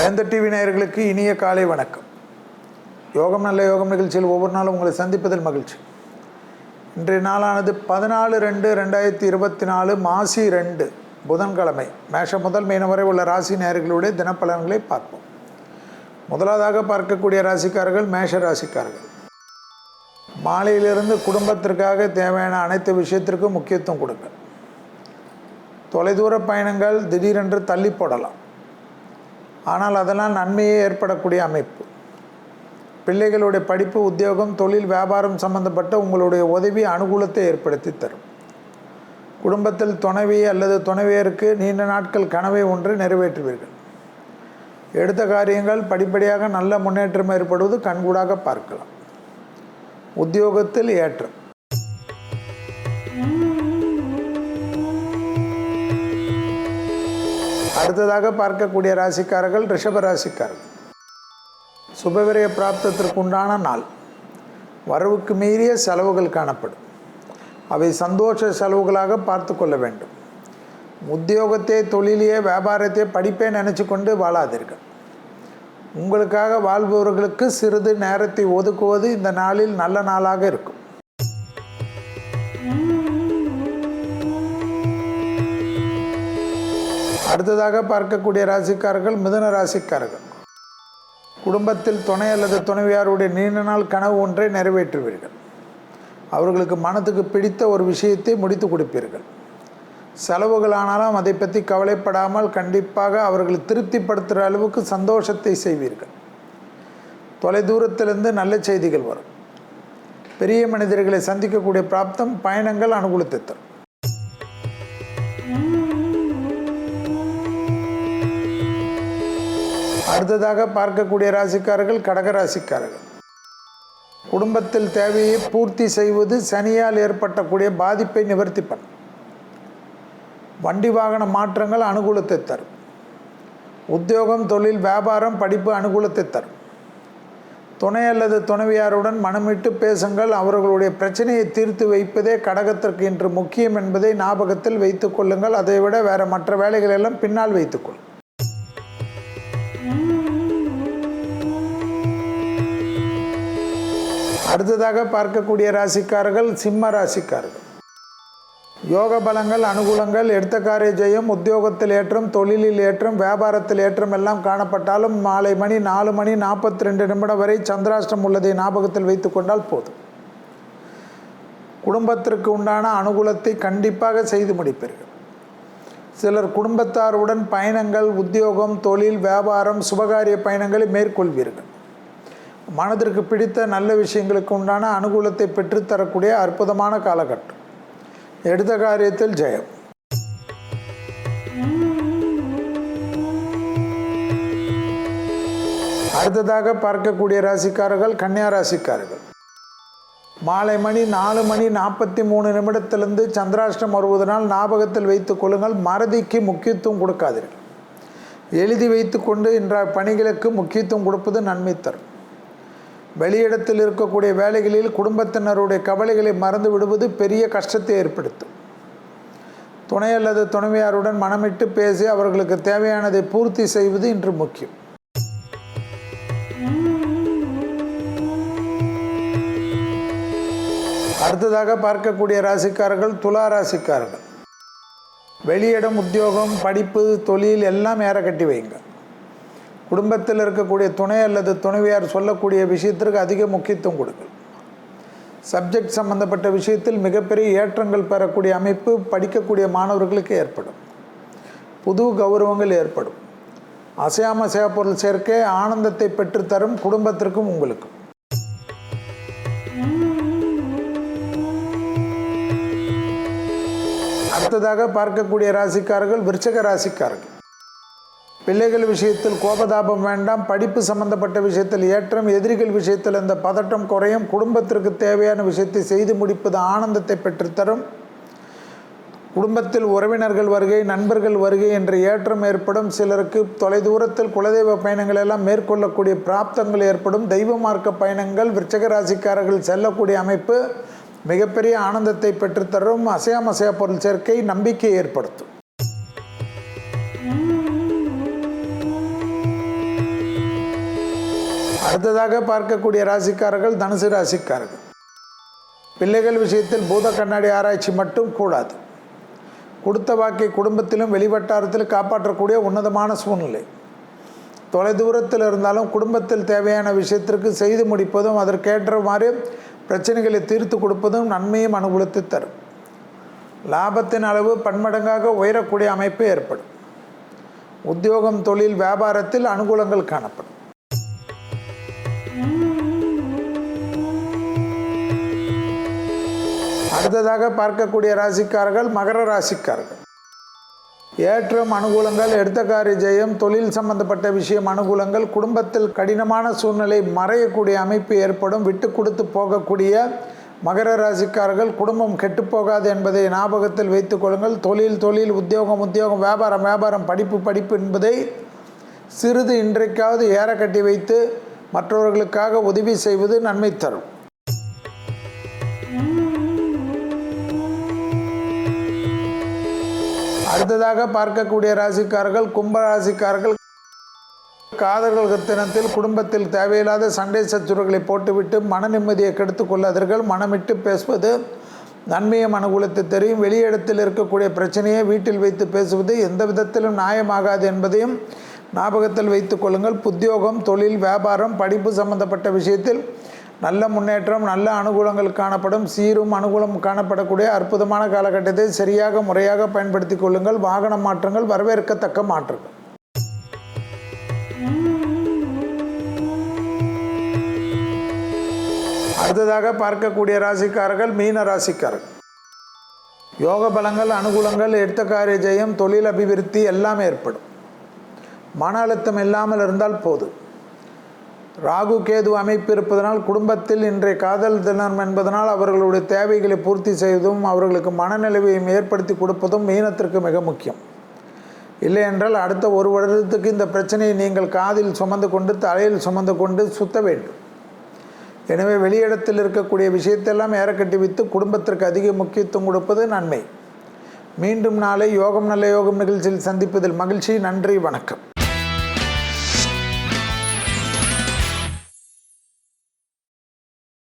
வேந்த TV நேயர்களுக்கு இனிய காலை வணக்கம். யோகம் நல்ல யோகம் நிகழ்ச்சியில் ஒவ்வொரு நாளும் உங்களை சந்திப்பதில் மகிழ்ச்சி. இன்றைய நாளானது பதினாலு ரெண்டு ரெண்டாயிரத்தி இருபத்தி நாலு மாசி ரெண்டு புதன்கிழமை. மேஷம் முதல் மீனம் வரை உள்ள ராசி நேயர்களுடைய தினப்பலன்களை பார்ப்போம். முதலாவதாக பார்க்கக்கூடிய ராசிக்காரர்கள் மேஷ ராசிக்காரர்கள். மாலையிலிருந்து குடும்பத்திற்காக தேவையான அனைத்து விஷயத்திற்கும் முக்கியத்துவம் கொடுங்க தொலைதூர பயணங்கள் திடீரென்று தள்ளி போடலாம். ஆனால் அதெல்லாம் நன்மையே ஏற்படக்கூடிய அமைப்பு. பிள்ளைகளுடைய படிப்பு உத்தியோகம் தொழில் வியாபாரம் சம்பந்தப்பட்ட உங்களுடைய உதவி அனுகூலத்தை ஏற்படுத்தி தரும். குடும்பத்தில் துணைவி அல்லது துணைவியருக்கு நீண்ட நாட்கள் கனவை ஒன்று நிறைவேற்றுவீர்கள். எடுத்த காரியங்கள் படிப்படியாக நல்ல முன்னேற்றம் ஏற்படுவது கண்கூடாக பார்க்கலாம். உத்தியோகத்தில் ஏற்றம். அடுத்ததாக பார்க்கக்கூடிய ராசிக்காரர்கள் ரிஷப ராசிக்காரர்கள். சுபவிரய பிராப்தத்திற்கு உண்டான நாள். வரவுக்கு மீறிய செலவுகள் காணப்படும். அவை சந்தோஷ செலவுகளாக பார்த்து கொள்ள வேண்டும். உத்தியோகத்தை தொழிலையே வியாபாரத்தை படிப்பே நினச்சி கொண்டு வாழாதீர்கள். உங்களுக்காக வாழ்பவர்களுக்கு சிறிது நேரத்தை ஒதுக்குவது இந்த நாளில் நல்ல நாளாக இருக்கும். அடுத்ததாக பார்க்கக்கூடிய ராசிக்காரர்கள் மிதன ராசிக்காரர்கள். குடும்பத்தில் துணை அல்லது துணைவியாருடைய நீண்ட நாள் கனவு ஒன்றை நிறைவேற்றுவீர்கள். அவர்களுக்கு மனத்துக்கு பிடித்த ஒரு விஷயத்தை முடித்து கொடுப்பீர்கள். செலவுகளானாலும் அதை பற்றி கவலைப்படாமல் கண்டிப்பாக அவர்களை திருப்திப்படுத்துகிற அளவுக்கு சந்தோஷத்தை செய்வீர்கள். தொலைதூரத்திலிருந்து நல்ல செய்திகள் வரும். பெரிய மனிதர்களை சந்திக்கக்கூடிய பிராப்தம் பயணங்கள் அனுகூலத்தை தரும். அடுத்ததாக பார்க்கக்கூடிய ராசிக்காரர்கள் கடக ராசிக்காரர்கள். குடும்பத்தில் தேவையை பூர்த்தி செய்வது சனியால் ஏற்பட்டக்கூடிய பாதிப்பை நிவர்த்தி பண்ணும். வண்டி வாகன மாற்றங்கள் அனுகூலத்தை தரும். உத்தியோகம் தொழில் வியாபாரம் படிப்பு அனுகூலத்தை தரும். துணை அல்லது துணைவியாருடன் மனமிட்டு பேசுங்கள். அவர்களுடைய பிரச்சனையை தீர்த்து வைப்பதே கடகத்திற்கு இன்று முக்கியம் என்பதை ஞாபகத்தில் வைத்துக்கொள்ளுங்கள் அதைவிட வேறு மற்ற வேலைகளெல்லாம் பின்னால் வைத்துக்கொள்ளும் அடுத்ததாக பார்க்கக்கூடிய ராசிக்காரர்கள் சிம்ம ராசிக்காரர்கள். யோக பலங்கள் அனுகூலங்கள் எடுத்த காரிய ஜெயம் உத்தியோகத்தில் ஏற்றம் தொழிலில் ஏற்றம் வியாபாரத்தில் ஏற்றம் எல்லாம் காணப்பட்டாலும் மாலை மணி நாலு மணி நாற்பத்தி ரெண்டு நிமிடம் வரை சந்திராஷ்டம் உள்ளதை ஞாபகத்தில் வைத்து கொண்டால் போதும். குடும்பத்திற்கு உண்டான அனுகூலத்தை கண்டிப்பாக செய்து முடிப்பீர்கள். சிலர் குடும்பத்தாருடன் பயணங்கள் உத்தியோகம் தொழில் வியாபாரம் சுபகாரிய பயணங்களை மேற்கொள்வீர்கள். மனதிற்கு பிடித்த நல்ல விஷயங்களுக்கு உண்டான அனுகூலத்தை பெற்றுத்தரக்கூடிய அற்புதமான காலகட்டம். எடுத்த காரியத்தில் ஜெயம். அடுத்ததாக பார்க்கக்கூடிய ராசிக்காரர்கள் கன்னியா ராசிக்காரர்கள். மாலை மணி நாலு மணி நாற்பத்தி மூணு நிமிடத்திலிருந்து சந்திராஷ்டம் வருவதனால் ஞாபகத்தில் வைத்துக் கொள்ளுங்கள் மறதிக்கு முக்கியத்துவம் கொடுக்காதீர்கள். எழுதி வைத்துக்கொண்டு இன்ற பணிகளுக்கு முக்கியத்துவம் கொடுப்பது நன்மை தரும். வெளியிடத்தில் இருக்கக்கூடிய வேலைகளில் குடும்பத்தினருடைய கவலைகளை மறந்து விடுவது பெரிய கஷ்டத்தை ஏற்படுத்தும். துணை அல்லது துணைவியாருடன் மனமிட்டு பேசி அவர்களுக்கு தேவையானதை பூர்த்தி செய்வது இன்று முக்கியம். அடுத்ததாக பார்க்கக்கூடிய ராசிக்காரர்கள் துலா ராசிக்காரர்கள். வெளியிடம் உத்தியோகம் படிப்பு தொழில் எல்லாம் ஏற கட்டி வைங்க குடும்பத்தில் இருக்கக்கூடிய துணை அல்லது துணைவியார் சொல்லக்கூடிய விஷயத்திற்கு அதிக முக்கியத்துவம் கொடுங்கள் சப்ஜெக்ட் சம்பந்தப்பட்ட விஷயத்தில் மிகப்பெரிய ஏற்றங்கள் பெறக்கூடிய அமைப்பு படிக்கக்கூடிய மாணவர்களுக்கு ஏற்படும். புது கௌரவங்கள் ஏற்படும். அசையாம சேவப்பொருள் பொருள் சேர்க்கை ஆனந்தத்தை பெற்றுத்தரும் குடும்பத்திற்கும் உங்களுக்கும். அடுத்ததாக பார்க்கக்கூடிய ராசிக்காரர்கள் விருச்சக ராசிக்காரர்கள். பிள்ளைகள் விஷயத்தில் கோபதாபம் வேண்டாம் படிப்பு சம்பந்தப்பட்ட விஷயத்தில் ஏற்றம் எதிரிகள் விஷயத்தில் இந்த பதட்டம் குறையும் குடும்பத்திற்கு தேவையான விஷயத்தை செய்து முடிப்பது ஆனந்தத்தை பெற்றுத்தரும். குடும்பத்தில் உறவினர்கள் வருகை நண்பர்கள் வருகை என்ற ஏற்றம் ஏற்படும். சிலருக்கு தொலைதூரத்தில் குலதெய்வ பயணங்கள் எல்லாம் மேற்கொள்ளக்கூடிய பிராப்தங்கள் ஏற்படும். தெய்வ மார்க்க பயணங்கள் விருச்சக ராசிக்காரர்கள் செல்லக்கூடிய அமைப்பு மிகப்பெரிய ஆனந்தத்தை பெற்றுத்தரும். அசையாமசையா பொருள் சேர்க்கை நம்பிக்கை ஏற்படுத்தும். அடுத்ததாக பார்க்கக்கூடிய ராசிக்காரர்கள் தனுசு ராசிக்காரர்கள். பிள்ளைகள் விஷயத்தில் பூத கண்ணாடி ஆராய்ச்சி மட்டும் கூடாது. கொடுத்த வாக்கை குடும்பத்திலும் வெளிவட்டாரத்திலும் காப்பாற்றக்கூடிய உன்னதமான சூழ்நிலை. தொலைதூரத்தில் இருந்தாலும் குடும்பத்தில் தேவையான விஷயத்திற்கு செய்து முடிப்பதும் அதற்கேற்ற மாதிரி பிரச்சனைகளை தீர்த்து கொடுப்பதும் நன்மையும் அனுகூலத்தை தரும். லாபத்தின் அளவு பன்மடங்காக உயரக்கூடிய அமைப்பு ஏற்படும். உத்தியோகம் தொழில் வியாபாரத்தில் அனுகூலங்கள் காணப்படும். அடுத்ததாக பார்க்கக்கூடிய ராசிக்காரர்கள் மகர ராசிக்காரர்கள். ஏற்றம் அனுகூலங்கள் எடுத்த காரிய ஜெயம் தொழில் சம்பந்தப்பட்ட விஷயம் அனுகூலங்கள் குடும்பத்தில் கடினமான சூழ்நிலை மறையக்கூடிய அமைப்பு ஏற்படும் விட்டு கொடுத்து போகக்கூடிய மகர ராசிக்காரர்கள் குடும்பம் கெட்டுப்போகாது என்பதை ஞாபகத்தில் வைத்துக் கொள்ளுங்கள். தொழில் தொழில் உத்தியோகம் உத்தியோகம் வியாபாரம் வியாபாரம் படிப்பு படிப்பு என்பதை சிறிது இன்றைக்காவது ஏற கட்டி வைத்து மற்றவர்களுக்காக உதவி செய்வது நன்மை தரும். அடுத்ததாக பார்க்கக்கூடிய ராசிக்காரர்கள் கும்ப ராசிக்காரர்கள் காதல்கள் தினத்தில் குடும்பத்தில் தேவையில்லாத சண்டை சச்சுரங்களை போட்டுவிட்டு மன நிம்மதியை கெடுத்து கொள்ளாதீர்கள் மனமிட்டு பேசுவது நன்மையும் அனுகூலத்தை தெரியும் வெளியிடத்தில் இருக்கக்கூடிய பிரச்சனையை வீட்டில் வைத்து பேசுவது எந்த விதத்திலும் நியாயமாகாது என்பதையும் ஞாபகத்தில் வைத்துக் கொள்ளுங்கள். உத்தியோகம் தொழில் வியாபாரம் படிப்பு சம்பந்தப்பட்ட விஷயத்தில் நல்ல முன்னேற்றம் நல்ல அனுகூலங்கள் காணப்படும் சீரும் அனுகூலம் காணப்படக்கூடிய அற்புதமான காலகட்டத்தை சரியாக முறையாக பயன்படுத்தி கொள்ளுங்கள். வாகன மாற்றங்கள் வரவேற்கத்தக்க மாற்றங்கள். அடுத்ததாக பார்க்கக்கூடிய ராசிக்காரர்கள் மீன ராசிக்காரர்கள். யோக பலங்கள் அனுகூலங்கள் எடுத்த காரிய ஜெயம் தொழில் அபிவிருத்தி எல்லாம் ஏற்படும். மன அழுத்தம் இல்லாமல் இருந்தால் போதும். ராகு கேது அமைப்பு இருப்பதனால் குடும்பத்தில் இன்றைய காதல் தினம் என்பதனால் அவர்களுடைய தேவைகளை பூர்த்தி செய்வதும் அவர்களுக்கு மனநிலைவையும் ஏற்படுத்தி கொடுப்பதும் மீனத்திற்கு மிக முக்கியம். இல்லை என்றால் அடுத்த ஒரு வருடத்துக்கு இந்த பிரச்சனையை நீங்கள் காதில் சுமந்து கொண்டு தலையில் சுமந்து கொண்டு சுத்த வேண்டும். எனவே வெளியிடத்தில் இருக்கக்கூடிய விஷயத்தெல்லாம் ஏறக்கட்டி வித்து குடும்பத்திற்கு அதிக முக்கியத்துவம் கொடுப்பது நன்மை. மீண்டும் நாளை யோகம் நல்ல யோகம் நிகழ்ச்சியில் சந்திப்பதில் மகிழ்ச்சி. நன்றி வணக்கம்.